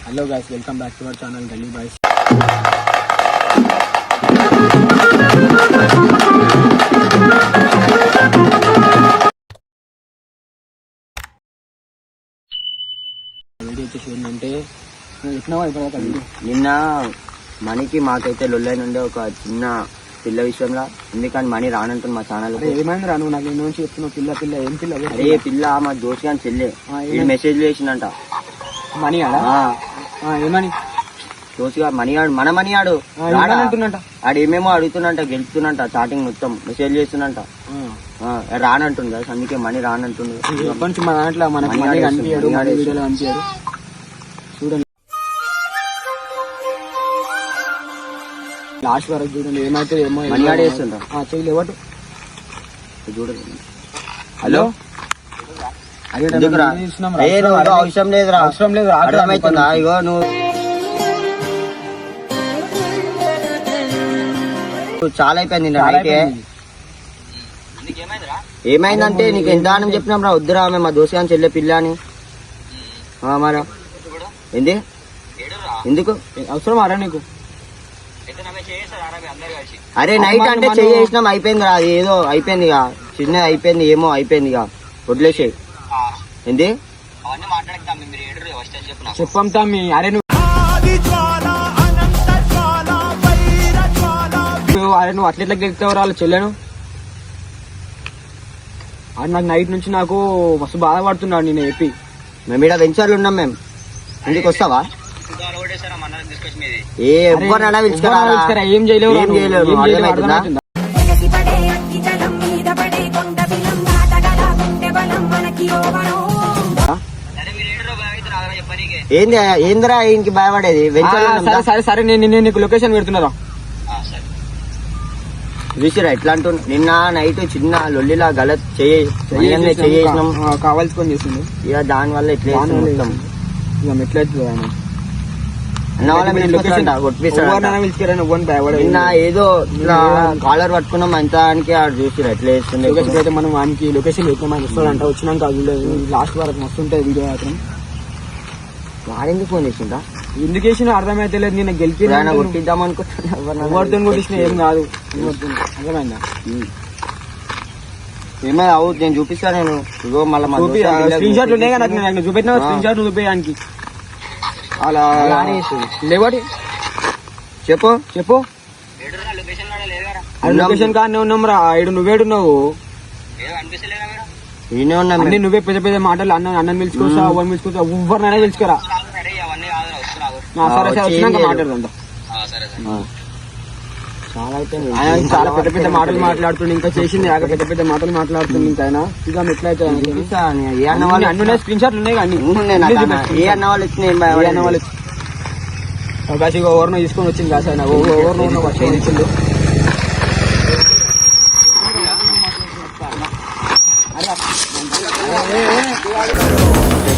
Hello guys welcome back to our channel Gully boys video వచ్చేసి ఏంటంటే నేను video? నిన్న మనీకి మాకైతే లొల్లైన ఉండే ఒక చిన్న పిల్ల విషయంలో. ఎందుకని మనీ రానంటుంది మా ఛానల్ ఏమైంది రా నువ్వు నాకు నుంచి చెప్తున్నావు పిల్ల పిల్ల ఏం పిల్ల? అరే పిల్ల మా దోస్త్ గాని చెల్లె? మెసేజ్ చేసిందంట మనీ ఆడా ఏమని మనీ ఆడు మన మనీ ఆడు అంటున్నట ఆడు ఏమేమో అడుగుతున్నంట గెలుపుతున్నంట చాటింగ్ మొత్తం మెసేజ్ చేస్తున్నంట రానంటుంది కదా అందుకే మనీ రానంటుండు. ఎప్పటి నుంచి మా దాంట్లో మనకి మనీ మనీ ఆడేస్తుంది, కనిపించాడు మనీ మనీ ఆడేస్తుంది. వీడియోలో కనిపించాడు. చూడండి. లాస్ట్ వరకు చూడండి ఏమైతే ఏమో మనీ ఆడేస్తుండ్రా? చేయలే ఎవరు చూడదు హలో? ఎందుకురా. ఏ నువ్వు అవసరం లేదురా. అవసరం లేదు, అర్థమవుతుందా ఇగో నువ్వు నువ్వు చాలా అయిపోయింది నిన్న నైటే. ఏమైందంటే నీకు ఎంత ఆనం చెప్పినాం రా వద్దురా ఆమె మా దోశ అని చెల్లె పిల్ల అని. ఆ, మరా. ఏంది? ఎందుకు? అవసరం అరా నీకు? అరే నైట్ అంటే చెయ్యి వేసినాం అయిపోయింది రా అది ఏదో అయిపోయింది ఇక చిన్న అయిపోయింది ఏమో అయిపోయింది ఇక వదిలేసేయి. ఏంది? చెప్పం తమ్మి అరే నువ్వు అరే నువ్వు అట్లెట్లా గెలుస్తావు వాళ్ళ చెల్లెను? అది నాకు నైట్ నుంచి నాకు మస్తు బాధపడుతున్నాడు నేను చెప్పి. మేము ఇక్కడ వెంచర్లు ఉన్నాం మేము. ఇంటికి వస్తావా? ఏ ఏం చేయలేవు రా ఏం. చేయలేవు ఏంది ఏందిరా ఇంక భయపడేది? సరే సరే సరే నేను నేను నీకు లొకేషన్ పెడుతున్నారా చూసిరా ఎట్లా అంటు నిన్న నైట్ చిన్న లొల్లిలా గలత్ చేసినాం. కావాల్సుకొని చేసిండు. ఇక దాని వల్ల ఎట్లా మొత్తం. ఇక ఆయన. భయపడే నిన్న ఏదో కాలర్ పట్టుకున్నాం అంతానికి ఆడు చూసిరా ఎట్లా అయితే మనం వానికి లొకేషన్ ఆయన వస్తాడంట. వచ్చినాక లాస్ట్ వరకు మస్తు ఉంటుంది వీడియో మాత్రం. వాడెందుకు ఫోన్ చేసిందా ఎందుకు వేసినా అర్థమైతే లేదు నేను గెలిపి ఆయన కొట్టిద్దాం అనుకుంటున్నా. ఎవరితో కొట్టించిన ఏం కాదు. అర్థమైందా? ఏమో అవు నేను చూపిస్తా నేను. ఇగో మళ్ళీ స్క్రీన్ షాట్లు ఉన్నాయి కదా నాకు. చూపెట్టిన. స్క్రీన్ చూపించడానికి అలా. లేవాటి? చెప్పు. చెప్పు. లొకేషన్ కానీ ఉన్నాం రా ఇడు నువ్వేడున్నావు. ఈయనే ఉన్నా అన్ని. నువ్వే పెద్ద పెద్ద మాటలు అన్న అన్నం పిలుచుకోసా ఎవరిని పిలుచుకోసా ఎవరినైనా పిలుచుకోరా సరే సరే వచ్చి వచ్చినాక ఏం మాట్లాడదాం ఆ. చాలా ఆయన చాలా పెద్ద పెద్ద మాటలు మాట్లాడుతుండే ఇంకా చేసింది ఆగ పెద్ద పెద్ద మాటలు మాట్లాడుతుంది ఇంకా ఆయన ఇక ఎట్లయితే చూపిస్తా నేను ఏ అన్న వాళ్ళు అన్ని స్క్రీన్ షాట్లు ఉన్నాయి కానీ. ఏ అన్న వాళ్ళు ఇచ్చిన ఏం అన్న? వాళ్ళు కాసి ఎవరినో తీసుకొని వచ్చింది కాసి ఆయన ఎవరినో వచ్చి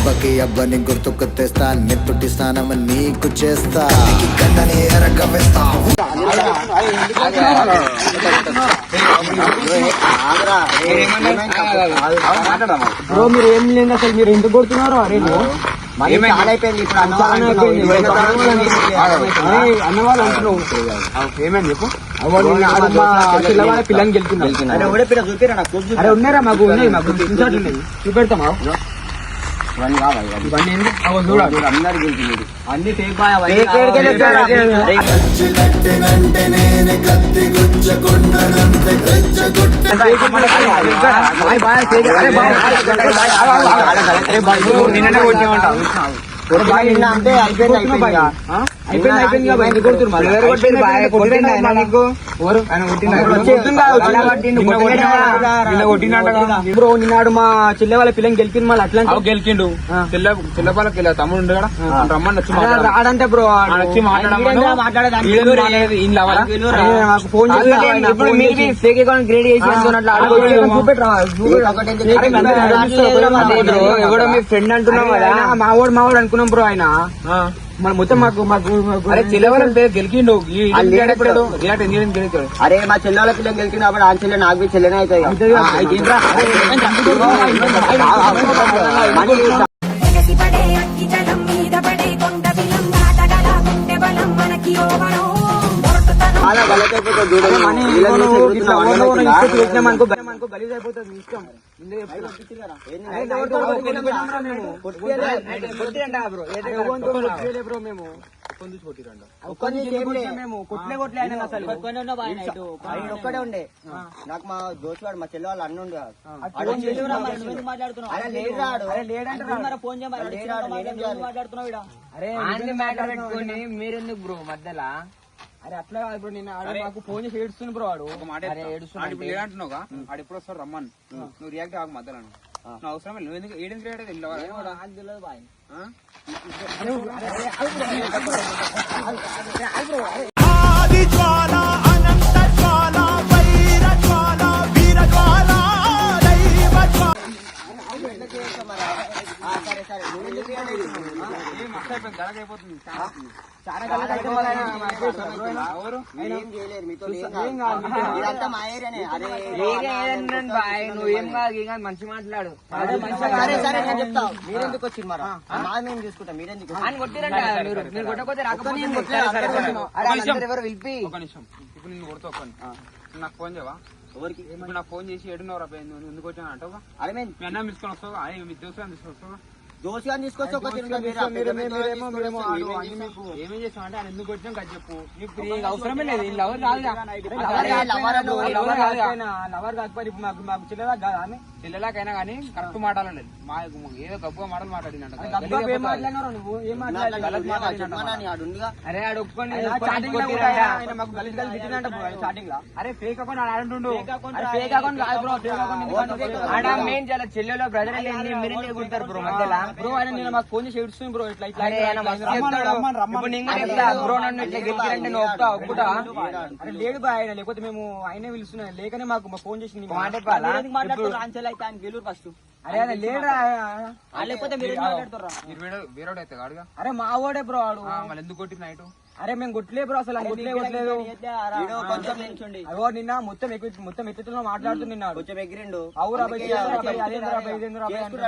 దెబ్బకి అబ్బని గుర్తుకు తెస్తా నెత్తుటి స్నానం నీకు చేస్తా. గడ్డని ఏమైంది? బ్రో మీరు ఏం లేదు అసలు మీరు ఎందుకు కొడుతున్నారు? అరే అన్నవాళ్ళు అంటున్నావు చెప్పు? గెలుతున్నారు ఉన్నారా మాకు? ఉన్నాయి మాకు. చూపెడతామా? ఇవన్నీ కావాలి ఇవన్నీ. ఇవన్నీ ఏంది? అవో చూడు చూడు, అందరు అన్ని బాయ్. బాయ్ నిన్ననే అంటే అయిపోయింది. బ్రో నిన్నాడు మా చెల్లె వాళ్ళ పిల్లని గెలిపింది మళ్ళీ అట్లా అవు గెలికిండు తెల్ల తెల్లపాలకి వెళ్ళా తమ్ముడు ఉండు కదా. రమ్మని. రాడంటే బ్రో వచ్చి మాట్లాడేదానికి? ఫోన్ చేసి. మీరు చేసి- ఎవడో మీ ఫ్రెండ్ అంటున్నావు అరే, కదా. ఆయన మావాడు మావాడు అనుకున్నాం బ్రో ఆయన ఆ. మన మొత్తం మాకు మాకు అరే తెల్లవాళ్ళ గెలికిండు గెలిచాడు అరే మా చెల్లెల పిల్లలు గెలిచిన అప్పుడు ఆ చెల్లె నాకు చెల్లెనే అవుతాయి పెట్టినామనుకో, అనుకో, గలీజ్ అయిపోతుంది మీ ఇష్టం బ్రో మేము ఒక్కడే ఉండే నాకు మా దోస్తు వాడు మా చెల్లి వాళ్ళు అన్న ఉండే మరి అరే మ్యాటర్ పెట్టుకొని మీరెందుకు బ్రో మధ్యలో అరే అట్లా కాదు బ్రో నేను ఆడు మాకు ఫోన్ చేసి ఏడుస్తుంది బ్రో వాడు ఒక మాట అరే, ఇప్పుడు లేదంటున్నావుగా ఆడు ఎప్పుడు వస్తాడు రమ్మని. నువ్వు రియాక్ట్ అవ్వక మధ్యలో నువ్వు. అవసరం. నువ్వు ఎందుకు ఏడెందుకు రియాక్ట్ అయితే ఆది నువ్వు ఏం కాదు. ఏం కాదు. మంచి మాట్లాడు. సరే సరే నేను చెప్తా మీరెందుకు వచ్చింది మరి? మా మేము చూసుకుంటాం మీరెందుకు? అని కొట్టిరంట. మీరు మీరు కొట్టకపోతే రాకపోతే ఎవరు పిలిపి ఒక నిమిషం. ఇప్పుడు నిన్ను కొడుతూ నాకు ఫోన్ చేయవా? ఎవరికి? ఇప్పుడు నాకు ఫోన్ చేసి ఏడున్నర నువ్వు ఎందుకు వచ్చాను అంటావా? అరే మేము అన్న తీసుకొని వస్తావా? అయ్యి మీ దోస్తుగా తీసుకొని వస్తావా? తీసుకొచ్చి ఒక వాళ్ళు మీరేమో తీసుకొచ్చి ఆడు మేమేం అన్ని చేస్తాం? మీకు ఏమేం చేస్తావు అంటే ఆయన ఎందుకు వచ్చాం కదా చెప్పు నీకు అవసరమే లేదు లవర్ కాదు. లవర్ కాకపోయినా ఇప్పుడు మాకు మాకు చిల్లదా కాదా ఆమె పిల్లలకైనా కానీ కరెక్ట్ మాట్లాడండి మా ఏదో గొప్ప మాటలు మాట్లాడినంట గబ్బా ఏం మాట్లాడినారో నువ్వు ఏం మాట్లాడలేదు గలత్ మాట చెప్పమన్నా నీ ఆడు ఉందిగా. అరే ఆడు ఫేక్ అకౌంట్ ఫేక్ అకౌంట్ కాదు బ్రో ఫేక్ అకౌంట్ ఎందుకు అంటావు? ఆడ మెయిన్ చాలా చెల్లెలో బ్రదర్ మీరు ఎందుకు కొడతారు బ్రో మధ్యలో బ్రో ఆయన నేను మాకు ఫోన్ చేసి ఏడుస్తుంది బ్రో ఇట్లా బ్రో నన్ను ఇట్లా గెలిచారంటే నువ్వు ఒప్పుతా ఒప్పుతా అరే లేడు బా ఆయన లేకపోతే మేము ఆయనే పిలుస్తున్నా లేకనే మాకు మా ఫోన్ చేసింది మాట చెప్పాలా? మాట్లాడుతున్నారు ఆన్సర్ అయితే ఆయన గెలురు ఫస్ట్ అరే ఆయన లేడా లేకపోతే మీరు ఎందుకు మాట్లాడుతుర్రా? మీరు వేరే వేరేవాడు అయితే కాడుగా అరే మా వాడే బ్రో ఆడు. ఆ, మళ్ళీ ఎందుకు కొట్టి నైట్? అరే మేము కొట్టలే బ్రో అసలు కొట్టలే కొట్టలేదు. వీడు కొంచెం నిల్చుండి. అగో నిన్న మొత్తం ఎక్కువ మొత్తం ఎత్తుతున్నా మాట్లాడుతున్నాడు కొంచెం ఎగిరిండు. అవురా అదేంద్రా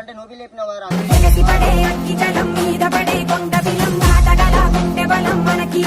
అంటే నువ్వు లేపినావు కదా ఎగసి పడే అగ్గి జలం మీద పడే కొండ బిలం దాటగల గుండె బలం మనకి